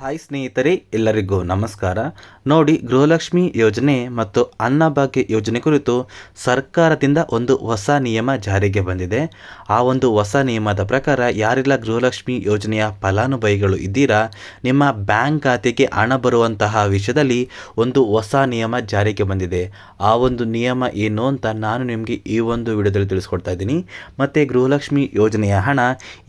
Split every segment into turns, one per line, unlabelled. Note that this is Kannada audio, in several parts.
ಹಾಯ್ ಸ್ನೇಹಿತರೆ, ಎಲ್ಲರಿಗೂ ನಮಸ್ಕಾರ. ನೋಡಿ, ಗೃಹಲಕ್ಷ್ಮಿ ಯೋಜನೆ ಮತ್ತು ಅನ್ನಭಾಗ್ಯ ಯೋಜನೆ ಕುರಿತು ಸರ್ಕಾರದಿಂದ ಒಂದು ಹೊಸ ನಿಯಮ ಜಾರಿಗೆ ಬಂದಿದೆ. ಆ ಒಂದು ಹೊಸ ನಿಯಮದ ಪ್ರಕಾರ ಯಾರೆಲ್ಲ ಗೃಹಲಕ್ಷ್ಮಿ ಯೋಜನೆಯ ಫಲಾನುಭವಿಗಳು ಇದ್ದೀರಾ, ನಿಮ್ಮ ಬ್ಯಾಂಕ್ ಖಾತೆಗೆ ಹಣ ಬರುವಂತಹ ವಿಷಯದಲ್ಲಿ ಒಂದು ಹೊಸ ನಿಯಮ ಜಾರಿಗೆ ಬಂದಿದೆ. ಆ ಒಂದು ನಿಯಮ ಏನು ಅಂತ ನಾನು ನಿಮಗೆ ಈ ಒಂದು ವಿಡಿಯೋದಲ್ಲಿ ತಿಳಿಸ್ಕೊಡ್ತಾ ಇದ್ದೀನಿ. ಮತ್ತು ಗೃಹಲಕ್ಷ್ಮಿ ಯೋಜನೆಯ ಹಣ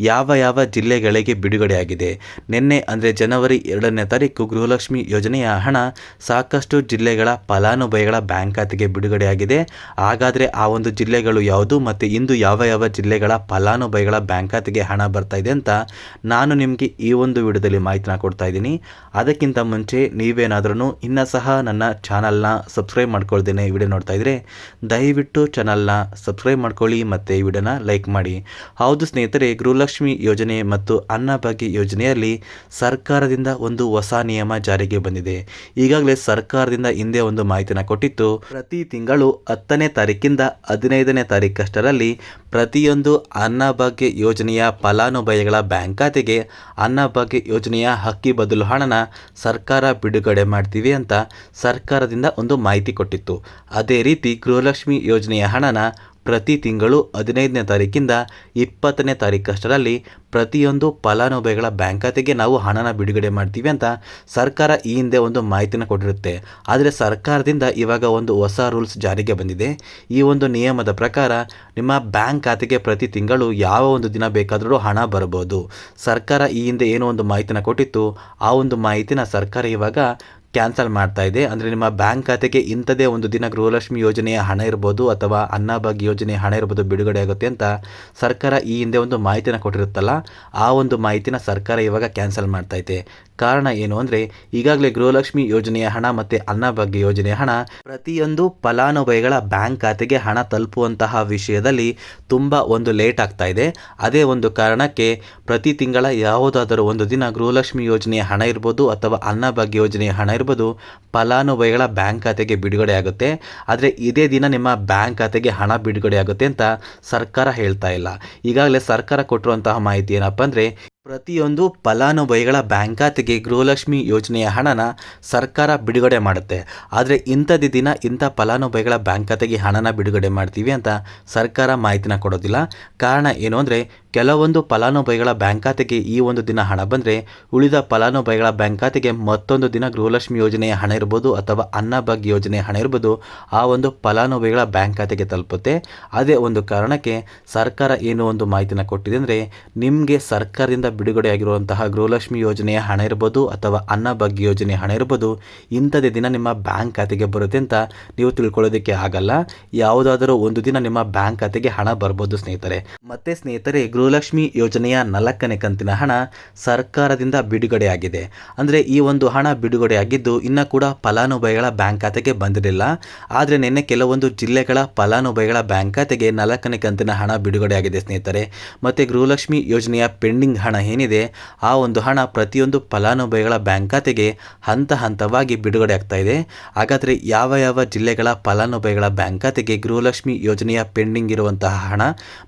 ಯಾವ ಯಾವ ಜಿಲ್ಲೆಗಳಿಗೆ ಬಿಡುಗಡೆಯಾಗಿದೆ? ನಿನ್ನೆ ಅಂದರೆ ಜನವರಿ ಎರಡನೇ ತಾರೀಕು ಗೃಹಲಕ್ಷ್ಮಿ ಯೋಜನೆಯ ಹಣ ಸಾಕಷ್ಟು ಜಿಲ್ಲೆಗಳ ಫಲಾನುಭವಿಗಳ ಬ್ಯಾಂಕ್ ಖಾತೆಗೆ ಬಿಡುಗಡೆಯಾಗಿದೆ. ಹಾಗಾದರೆ ಆ ಒಂದು ಜಿಲ್ಲೆಗಳು ಯಾವುದು ಮತ್ತು ಇಂದು ಯಾವ ಯಾವ ಜಿಲ್ಲೆಗಳ ಫಲಾನುಭವಿಗಳ ಬ್ಯಾಂಕ್ ಖಾತೆಗೆ ಹಣ ಬರ್ತಾ ಇದೆ ಅಂತ ನಾನು ನಿಮಗೆ ಈ ಒಂದು ವಿಡಿಯೋದಲ್ಲಿ ಮಾಹಿತಿನ ಕೊಡ್ತಾ ಇದ್ದೀನಿ. ಅದಕ್ಕಿಂತ ಮುಂಚೆ ನೀವೇನಾದ್ರೂ ಇನ್ನೂ ಸಹ ನನ್ನ ಚಾನಲ್ನ ಸಬ್ಸ್ಕ್ರೈಬ್ ಮಾಡ್ಕೊಳ್ದೇನೆ ವಿಡಿಯೋ ನೋಡ್ತಾ ಇದ್ರೆ, ದಯವಿಟ್ಟು ಚಾನಲ್ನ ಸಬ್ಸ್ಕ್ರೈಬ್ ಮಾಡ್ಕೊಳ್ಳಿ ಮತ್ತು ಈ ವಿಡಿಯೋನ ಲೈಕ್ ಮಾಡಿ. ಹೌದು ಸ್ನೇಹಿತರೆ, ಗೃಹಲಕ್ಷ್ಮಿ ಯೋಜನೆ ಮತ್ತು ಅನ್ನಭಾಗ್ಯ ಯೋಜನೆಯಲ್ಲಿ ಸರ್ಕಾರದಿಂದ ಒಂದು ಹೊಸ ನಿಯಮ ಜಾರಿಗೆ ಬಂದಿದೆ. ಈಗಾಗಲೇ ಸರ್ಕಾರದಿಂದ ಹಿಂದೆ ಒಂದು ಮಾಹಿತಿನ ಕೊಟ್ಟಿತ್ತು. ಪ್ರತಿ ತಿಂಗಳು ಹತ್ತನೇ ತಾರೀಕಿಂದ ಹದಿನೈದನೇ ತಾರೀಕಷ್ಟರಲ್ಲಿ ಪ್ರತಿಯೊಂದು ಅನ್ನಭಾಗ್ಯ ಯೋಜನೆಯ ಫಲಾನುಭವಿಗಳ ಬ್ಯಾಂಕ್ ಖಾತೆಗೆ ಅನ್ನಭಾಗ್ಯ ಯೋಜನೆಯ ಹಕ್ಕಿ ಬದಲು ಹಣನ ಸರ್ಕಾರ ಬಿಡುಗಡೆ ಮಾಡ್ತೀವಿ ಅಂತ ಸರ್ಕಾರದಿಂದ ಒಂದು ಮಾಹಿತಿ ಕೊಟ್ಟಿತ್ತು. ಅದೇ ರೀತಿ ಗೃಹಲಕ್ಷ್ಮಿ ಯೋಜನೆಯ ಹಣನ ಪ್ರತಿ ತಿಂಗಳು ಹದಿನೈದನೇ ತಾರೀಕಿಂದ ಇಪ್ಪತ್ತನೇ ತಾರೀಕಷ್ಟರಲ್ಲಿ ಪ್ರತಿಯೊಂದು ಫಲಾನುಭವಿಗಳ ಬ್ಯಾಂಕ್ ಖಾತೆಗೆ ನಾವು ಹಣನ ಬಿಡುಗಡೆ ಮಾಡ್ತೀವಿ ಅಂತ ಸರ್ಕಾರ ಈ ಹಿಂದೆ ಒಂದು ಮಾಹಿತಿನ ಕೊಟ್ಟಿರುತ್ತೆ. ಆದರೆ ಸರ್ಕಾರದಿಂದ ಇವಾಗ ಒಂದು ಹೊಸ ರೂಲ್ಸ್ ಜಾರಿಗೆ ಬಂದಿದೆ. ಈ ಒಂದು ನಿಯಮದ ಪ್ರಕಾರ ನಿಮ್ಮ ಬ್ಯಾಂಕ್ ಖಾತೆಗೆ ಪ್ರತಿ ತಿಂಗಳು ಯಾವ ಒಂದು ದಿನ ಬೇಕಾದರೂ ಹಣ ಬರಬಹುದು ಸರ್ಕಾರ ಈ ಹಿಂದೆ ಏನೋ ಒಂದು ಮಾಹಿತಿನ ಕೊಟ್ಟಿತ್ತು. ಆ ಒಂದು ಮಾಹಿತಿನ ಸರ್ಕಾರ ಇವಾಗ ಕ್ಯಾನ್ಸಲ್ ಮಾಡ್ತಾ ಇದೆ. ಅಂದರೆ ನಿಮ್ಮ ಬ್ಯಾಂಕ್ ಖಾತೆಗೆ ಇಂಥದೇ ಒಂದು ದಿನ ಗೃಹಲಕ್ಷ್ಮಿ ಯೋಜನೆಯ ಹಣ ಇರ್ಬೋದು ಅಥವಾ ಅನ್ನಭಾಗ್ಯ ಯೋಜನೆಯ ಹಣ ಇರ್ಬೋದು ಬಿಡುಗಡೆ ಆಗುತ್ತೆ ಅಂತ ಸರ್ಕಾರ ಈ ಹಿಂದೆ ಒಂದು ಮಾಹಿತಿನ ಕೊಟ್ಟಿರುತ್ತಲ್ಲ, ಆ ಒಂದು ಮಾಹಿತಿನ ಸರ್ಕಾರ ಇವಾಗ ಕ್ಯಾನ್ಸಲ್ ಮಾಡ್ತಾ ಇದೆ. ಕಾರಣ ಏನು ಅಂದರೆ, ಈಗಾಗಲೇ ಗೃಹಲಕ್ಷ್ಮಿ ಯೋಜನೆಯ ಹಣ ಮತ್ತು ಅನ್ನಭಾಗ್ಯ ಯೋಜನೆಯ ಹಣ ಪ್ರತಿಯೊಂದು ಫಲಾನುಭವಿಗಳ ಬ್ಯಾಂಕ್ ಖಾತೆಗೆ ಹಣ ತಲುಪುವಂತಹ ವಿಷಯದಲ್ಲಿ ತುಂಬ ಒಂದು ಲೇಟ್ ಆಗ್ತಾ ಇದೆ. ಅದೇ ಒಂದು ಕಾರಣಕ್ಕೆ ಪ್ರತಿ ತಿಂಗಳ ಯಾವುದಾದರೂ ಒಂದು ದಿನ ಗೃಹಲಕ್ಷ್ಮಿ ಯೋಜನೆಯ ಹಣ ಇರ್ಬೋದು ಅಥವಾ ಅನ್ನಭಾಗ್ಯ ಯೋಜನೆಯ ಹಣ ಇರ್ಬೋದು, ಫಲಾನುಭವಿಗಳ ಬ್ಯಾಂಕ್ ಖಾತೆಗೆ ಬಿಡುಗಡೆ ಆಗುತ್ತೆ. ಆದರೆ ಇದೇ ದಿನ ನಿಮ್ಮ ಬ್ಯಾಂಕ್ ಖಾತೆಗೆ ಹಣ ಬಿಡುಗಡೆ ಆಗುತ್ತೆ ಅಂತ ಸರ್ಕಾರ ಹೇಳ್ತಾ ಇಲ್ಲ. ಈಗಾಗಲೇ ಸರ್ಕಾರ ಕೊಟ್ಟಿರುವಂತಹ ಮಾಹಿತಿ ಏನಪ್ಪ ಅಂದರೆ ಪ್ರತಿಯೊಂದು ಫಲಾನುಭವಿಗಳ ಬ್ಯಾಂಕ್ ಖಾತೆಗೆ ಗೃಹಲಕ್ಷ್ಮಿ ಯೋಜನೆಯ ಹಣನ ಸರ್ಕಾರ ಬಿಡುಗಡೆ ಮಾಡುತ್ತೆ. ಆದರೆ ಇಂಥದ್ದು ದಿನ ಇಂಥ ಫಲಾನುಭವಿಗಳ ಬ್ಯಾಂಕ್ ಖಾತೆಗೆ ಹಣನ ಬಿಡುಗಡೆ ಮಾಡ್ತೀವಿ ಅಂತ ಸರ್ಕಾರ ಮಾಹಿತಿನ ಕೊಡೋದಿಲ್ಲ. ಕಾರಣ ಏನು ಅಂದರೆ ಕೆಲವೊಂದು ಫಲಾನುಭವಿಗಳ ಬ್ಯಾಂಕ್ ಖಾತೆಗೆ ಈ ಒಂದು ದಿನ ಹಣ ಬಂದರೆ ಉಳಿದ ಫಲಾನುಭವಿಗಳ ಬ್ಯಾಂಕ್ ಖಾತೆಗೆ ಮತ್ತೊಂದು ದಿನ ಗೃಹಲಕ್ಷ್ಮಿ ಯೋಜನೆಯ ಹಣ ಇರ್ಬೋದು ಅಥವಾ ಅನ್ನಭಾಗ್ಯ ಯೋಜನೆಯ ಹಣ ಇರ್ಬೋದು ಆ ಒಂದು ಫಲಾನುಭವಿಗಳ ಬ್ಯಾಂಕ್ ಖಾತೆಗೆ ತಲುಪುತ್ತೆ. ಅದೇ ಒಂದು ಕಾರಣಕ್ಕೆ ಸರ್ಕಾರ ಏನು ಒಂದು ಮಾಹಿತಿನ ಕೊಟ್ಟಿದೆ ಅಂದರೆ ನಿಮಗೆ ಸರ್ಕಾರದಿಂದ ಬಿಡುಗಡೆಯಾಗಿರುವಂತಹ ಗೃಹಲಕ್ಷ್ಮಿ ಯೋಜನೆಯ ಹಣ ಇರ್ಬೋದು ಅಥವಾ ಅನ್ನಭಾಗ್ಯ ಯೋಜನೆ ಹಣ ಇರ್ಬೋದು ಇಂಥದೇ ದಿನ ನಿಮ್ಮ ಬ್ಯಾಂಕ್ ಖಾತೆಗೆ ಬರುತ್ತೆ ಅಂತ ನೀವು ತಿಳ್ಕೊಳ್ಳೋದಕ್ಕೆ ಆಗಲ್ಲ. ಯಾವುದಾದರೂ ಒಂದು ದಿನ ನಿಮ್ಮ ಬ್ಯಾಂಕ್ ಖಾತೆಗೆ ಹಣ ಬರ್ಬೋದು ಸ್ನೇಹಿತರೆ. ಮತ್ತೆ ಸ್ನೇಹಿತರೆ, ಗೃಹಲಕ್ಷ್ಮಿ ಯೋಜನೆಯ ನಾಲ್ಕನೇ ಕಂತಿನ ಹಣ ಸರ್ಕಾರದಿಂದ ಬಿಡುಗಡೆಯಾಗಿದೆ. ಅಂದರೆ ಈ ಒಂದು ಹಣ ಬಿಡುಗಡೆಯಾಗಿದ್ದು ಇನ್ನೂ ಕೂಡ ಫಲಾನುಭವಿಗಳ ಬ್ಯಾಂಕ್ ಖಾತೆಗೆ ಬಂದಿರಲಿಲ್ಲ. ಆದರೆ ನಿನ್ನೆ ಕೆಲವೊಂದು ಜಿಲ್ಲೆಗಳ ಫಲಾನುಭವಿಗಳ ಬ್ಯಾಂಕ್ ಖಾತೆಗೆ ನಾಲ್ಕನೇ ಕಂತಿನ ಹಣ ಬಿಡುಗಡೆಯಾಗಿದೆ ಸ್ನೇಹಿತರೆ. ಮತ್ತೆ ಗೃಹಲಕ್ಷ್ಮಿ ಯೋಜನೆಯ ಪೆಂಡಿಂಗ್ ಹಣ ಏನಿದೆ, ಆ ಒಂದು ಹಣ ಪ್ರತಿಯೊಂದು ಫಲಾನುಭವಿಗಳ ಬ್ಯಾಂಕ್ ಖಾತೆಗೆ ಹಂತ ಹಂತವಾಗಿ ಬಿಡುಗಡೆ ಆಗ್ತಾ ಇದೆ. ಹಾಗಾದರೆ ಯಾವ ಯಾವ ಜಿಲ್ಲೆಗಳ ಫಲಾನುಭವಿಗಳ ಬ್ಯಾಂಕ್ ಖಾತೆಗೆ ಗೃಹಲಕ್ಷ್ಮಿ ಯೋಜನೆಯ ಪೆಂಡಿಂಗ್ ಇರುವಂತಹ ಹಣ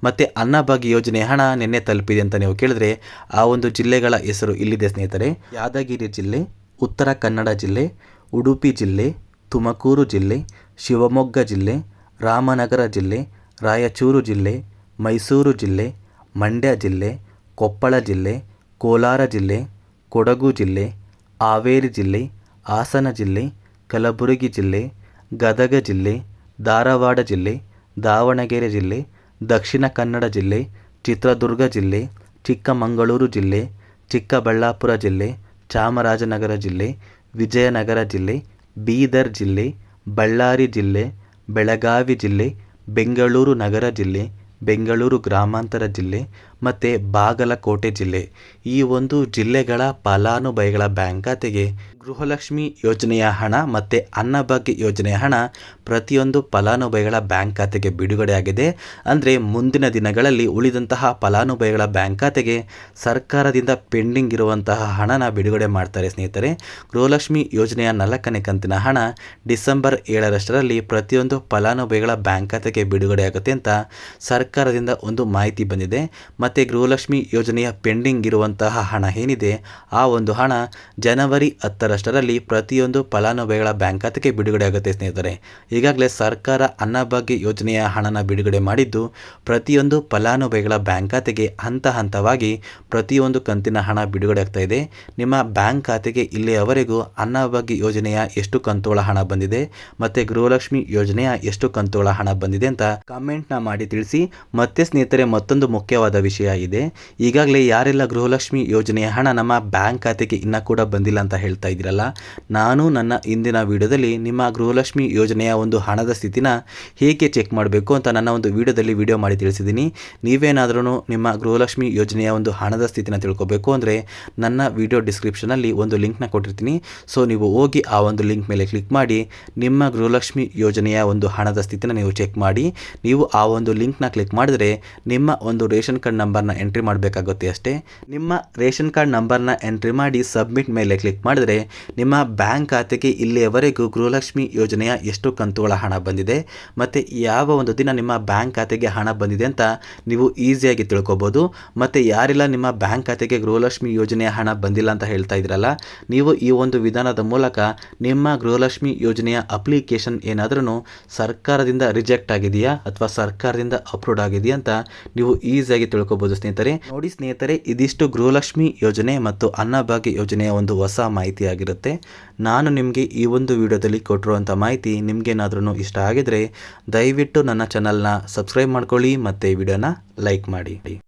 ಮತ್ತು ಅನ್ನಭಾಗ್ಯ ಯೋಜನೆಯ ಹಣ ನಿನ್ನೆ ತಲುಪಿದೆ ಅಂತ ನೀವು ಕೇಳಿದ್ರೆ ಆ ಒಂದು ಜಿಲ್ಲೆಗಳ ಹೆಸರು ಇಲ್ಲಿದೆ ಸ್ನೇಹಿತರೆ. ಯಾದಗಿರಿ ಜಿಲ್ಲೆ, ಉತ್ತರ ಕನ್ನಡ ಜಿಲ್ಲೆ, ಉಡುಪಿ ಜಿಲ್ಲೆ, ತುಮಕೂರು ಜಿಲ್ಲೆ, ಶಿವಮೊಗ್ಗ ಜಿಲ್ಲೆ, ರಾಮನಗರ ಜಿಲ್ಲೆ, ರಾಯಚೂರು ಜಿಲ್ಲೆ, ಮೈಸೂರು ಜಿಲ್ಲೆ, ಮಂಡ್ಯ ಜಿಲ್ಲೆ ಕೊಪ್ಪಳ ಜಿಲ್ಲೆ, ಕೋಲಾರ ಜಿಲ್ಲೆ, ಕೊಡಗು ಜಿಲ್ಲೆ, ಹಾವೇರಿ ಜಿಲ್ಲೆ, ಹಾಸನ ಜಿಲ್ಲೆ, ಕಲಬುರಗಿ ಜಿಲ್ಲೆ, ಗದಗ ಜಿಲ್ಲೆ, ಧಾರವಾಡ ಜಿಲ್ಲೆ, ದಾವಣಗೆರೆ ಜಿಲ್ಲೆ, ದಕ್ಷಿಣ ಕನ್ನಡ ಜಿಲ್ಲೆ, ಚಿತ್ರದುರ್ಗ ಜಿಲ್ಲೆ, ಚಿಕ್ಕಮಗಳೂರು ಜಿಲ್ಲೆ, ಚಿಕ್ಕಬಳ್ಳಾಪುರ ಜಿಲ್ಲೆ, ಚಾಮರಾಜನಗರ ಜಿಲ್ಲೆ, ವಿಜಯನಗರ ಜಿಲ್ಲೆ, ಬೀದರ್ ಜಿಲ್ಲೆ, ಬಳ್ಳಾರಿ ಜಿಲ್ಲೆ, ಬೆಳಗಾವಿ ಜಿಲ್ಲೆ, ಬೆಂಗಳೂರು ನಗರ ಜಿಲ್ಲೆ, ಬೆಂಗಳೂರು ಗ್ರಾಮಾಂತರ ಜಿಲ್ಲೆ ಮತ್ತು ಬಾಗಲಕೋಟೆ ಜಿಲ್ಲೆ. ಈ ಒಂದು ಜಿಲ್ಲೆಗಳ ಫಲಾನುಭವಿಗಳ ಬ್ಯಾಂಕ್ ಖಾತೆಗೆ ಗೃಹಲಕ್ಷ್ಮಿ ಯೋಜನೆಯ ಹಣ ಮತ್ತು ಅನ್ನಭಾಗ್ಯ ಯೋಜನೆಯ ಹಣ ಪ್ರತಿಯೊಂದು ಫಲಾನುಭವಿಗಳ ಬ್ಯಾಂಕ್ ಖಾತೆಗೆ ಬಿಡುಗಡೆಯಾಗಿದೆ. ಅಂದರೆ ಮುಂದಿನ ದಿನಗಳಲ್ಲಿ ಉಳಿದಂತಹ ಫಲಾನುಭವಿಗಳ ಬ್ಯಾಂಕ್ ಖಾತೆಗೆ ಸರ್ಕಾರದಿಂದ ಪೆಂಡಿಂಗ್ ಇರುವಂತಹ ಹಣನ ಬಿಡುಗಡೆ ಮಾಡ್ತಾರೆ ಸ್ನೇಹಿತರೆ. ಗೃಹಲಕ್ಷ್ಮಿ ಯೋಜನೆಯ ನಾಲ್ಕನೇ ಕಂತಿನ ಹಣ ಡಿಸೆಂಬರ್ ಏಳರಷ್ಟರಲ್ಲಿ ಪ್ರತಿಯೊಂದು ಫಲಾನುಭವಿಗಳ ಬ್ಯಾಂಕ್ ಖಾತೆಗೆ ಬಿಡುಗಡೆಯಾಗುತ್ತೆ ಅಂತ ಸರ್ಕಾರದಿಂದ ಒಂದು ಮಾಹಿತಿ ಬಂದಿದೆ. ಮತ್ತು ಮತ್ತು ಗೃಹಲಕ್ಷ್ಮಿ ಯೋಜನೆಯ ಪೆಂಡಿಂಗ್ ಇರುವಂತಹ ಹಣ ಏನಿದೆ, ಆ ಒಂದು ಹಣ ಜನವರಿ ಹತ್ತರಷ್ಟರಲ್ಲಿ ಪ್ರತಿಯೊಂದು ಫಲಾನುಭವಿಗಳ ಬ್ಯಾಂಕ್ ಖಾತೆಗೆ ಬಿಡುಗಡೆ ಆಗುತ್ತೆ ಸ್ನೇಹಿತರೆ. ಈಗಾಗಲೇ ಸರ್ಕಾರ ಅನ್ನಭಾಗ್ಯ ಯೋಜನೆಯ ಹಣನ ಬಿಡುಗಡೆ ಮಾಡಿದ್ದು, ಪ್ರತಿಯೊಂದು ಫಲಾನುಭವಿಗಳ ಬ್ಯಾಂಕ್ ಖಾತೆಗೆ ಹಂತ ಹಂತವಾಗಿ ಪ್ರತಿಯೊಂದು ಕಂತಿನ ಹಣ ಬಿಡುಗಡೆ ಆಗ್ತಾ ಇದೆ. ನಿಮ್ಮ ಬ್ಯಾಂಕ್ ಖಾತೆಗೆ ಇಲ್ಲಿಯವರೆಗೂ ಅನ್ನಭಾಗ್ಯ ಯೋಜನೆಯ ಎಷ್ಟು ಕಂತುಗಳ ಹಣ ಬಂದಿದೆ ಮತ್ತು ಗೃಹಲಕ್ಷ್ಮಿ ಯೋಜನೆಯ ಎಷ್ಟು ಕಂತುಗಳ ಹಣ ಬಂದಿದೆ ಅಂತ ಕಾಮೆಂಟ್ನ ಮಾಡಿ ತಿಳಿಸಿ. ಮತ್ತೆ ಸ್ನೇಹಿತರೆ, ಮತ್ತೊಂದು ಮುಖ್ಯವಾದ ವಿಷಯ ಇದೆ ಈಗಾಗಲೇ ಯಾರೆಲ್ಲ ಗೃಹಲಕ್ಷ್ಮಿ ಯೋಜನೆಯ ಹಣ ನಮ್ಮ ಬ್ಯಾಂಕ್ ಖಾತೆಗೆ ಇನ್ನೂ ಕೂಡ ಬಂದಿಲ್ಲ ಅಂತ ಹೇಳ್ತಾ ಇದ್ದೀರಲ್ಲ? ನಾನು ನನ್ನ ಇಂದಿನ ವಿಡಿಯೋದಲ್ಲಿ ನಿಮ್ಮ ಗೃಹಲಕ್ಷ್ಮಿ ಯೋಜನೆಯ ಒಂದು ಹಣದ ಸ್ಥಿತಿನ ಹೇಗೆ ಚೆಕ್ ಮಾಡಬೇಕು ಅಂತ ನನ್ನ ಒಂದು ವಿಡಿಯೋದಲ್ಲಿ ವಿಡಿಯೋ ಮಾಡಿ ತಿಳಿಸಿದ್ದೀನಿ. ನೀವೇನಾದ್ರೂ ನಿಮ್ಮ ಗೃಹಲಕ್ಷ್ಮಿ ಯೋಜನೆಯ ಒಂದು ಹಣದ ಸ್ಥಿತಿನ ತಿಳ್ಕೊಬೇಕು ಅಂದರೆ ನನ್ನ ವಿಡಿಯೋ ಡಿಸ್ಕ್ರಿಪ್ಷನಲ್ಲಿ ಒಂದು ಲಿಂಕ್ನ ಕೊಟ್ಟಿರ್ತೀನಿ. ಸೊ ನೀವು ಹೋಗಿ ಆ ಒಂದು ಲಿಂಕ್ ಮೇಲೆ ಕ್ಲಿಕ್ ಮಾಡಿ, ನಿಮ್ಮ ಗೃಹಲಕ್ಷ್ಮಿ ಯೋಜನೆಯ ಒಂದು ಹಣದ ಸ್ಥಿತಿನ ನೀವು ಚೆಕ್ ಮಾಡಿ. ನೀವು ಆ ಒಂದು ಲಿಂಕ್ನ ಕ್ಲಿಕ್ ಮಾಡಿದರೆ ನಿಮ್ಮ ಒಂದು ರೇಷನ್ ಕಾರ್ಡ್ ನಂಬರ್ನ ಎಂಟ್ರಿ ಮಾಡಬೇಕಾಗುತ್ತೆ ಅಷ್ಟೇ. ನಿಮ್ಮ ರೇಷನ್ ಕಾರ್ಡ್ ನಂಬರ್ನ ಎಂಟ್ರಿ ಮಾಡಿ ಸಬ್ಮಿಟ್ ಮೇಲೆ ಕ್ಲಿಕ್ ಮಾಡಿದ್ರೆ ನಿಮ್ಮ ಬ್ಯಾಂಕ್ ಖಾತೆಗೆ ಇಲ್ಲಿಯವರೆಗೂ ಗೃಹಲಕ್ಷ್ಮಿ ಯೋಜನೆಯ ಎಷ್ಟು ಕಂತುಗಳ ಹಣ ಬಂದಿದೆ. ಮತ್ತು ಯಾವ ಒಂದು ದಿನ ನಿಮ್ಮ ಬ್ಯಾಂಕ್ ಖಾತೆಗೆ ಹಣ ಬಂದಿದೆ ಅಂತ ನೀವು ಈಸಿಯಾಗಿ ತಿಳ್ಕೊಬೋದು. ಮತ್ತು ಯಾರೆಲ್ಲ ನಿಮ್ಮ ಬ್ಯಾಂಕ್ ಖಾತೆಗೆ ಗೃಹಲಕ್ಷ್ಮಿ ಯೋಜನೆಯ ಹಣ ಬಂದಿಲ್ಲ ಅಂತ ಹೇಳ್ತಾ ಇದ್ದೀರಲ್ಲ ನೀವು ಈ ಒಂದು ವಿಧಾನದ ಮೂಲಕ ನಿಮ್ಮ ಗೃಹಲಕ್ಷ್ಮಿ ಯೋಜನೆಯ ಅಪ್ಲಿಕೇಶನ್ ಏನಾದರೂ ಸರ್ಕಾರದಿಂದ ರಿಜೆಕ್ಟ್ ಆಗಿದೆಯಾ ಅಥವಾ ಸರ್ಕಾರದಿಂದ ಅಪ್ರೂವ್ಡ್ ಆಗಿದೆಯಾ ಅಂತ ನೀವು ಈಸಿಯಾಗಿ ತಿಳ್ಕೊಬೋದು. ಸ್ನೇಹಿತರೆ. ನೋಡಿ ಸ್ನೇಹಿತರೆ, ಇದಿಷ್ಟು ಗೃಹಲಕ್ಷ್ಮಿ ಯೋಜನೆ ಮತ್ತು ಅನ್ನಭಾಗ್ಯ ಯೋಜನೆಯ ಒಂದು ಹೊಸ ಮಾಹಿತಿ ಆಗಿರುತ್ತೆ. ನಾನು ನಿಮಗೆ ಈ ಒಂದು ವಿಡಿಯೋದಲ್ಲಿ ಕೊಟ್ಟಿರುವಂಥ ಮಾಹಿತಿ ನಿಮಗೇನಾದ್ರೂ ಇಷ್ಟ ಆಗಿದ್ರೆ ದಯವಿಟ್ಟು ನನ್ನ ಚಾನಲ್ನ ಸಬ್ಸ್ಕ್ರೈಬ್ ಮಾಡ್ಕೊಳ್ಳಿ ಮತ್ತು ವಿಡಿಯೋನ ಲೈಕ್ ಮಾಡಿ.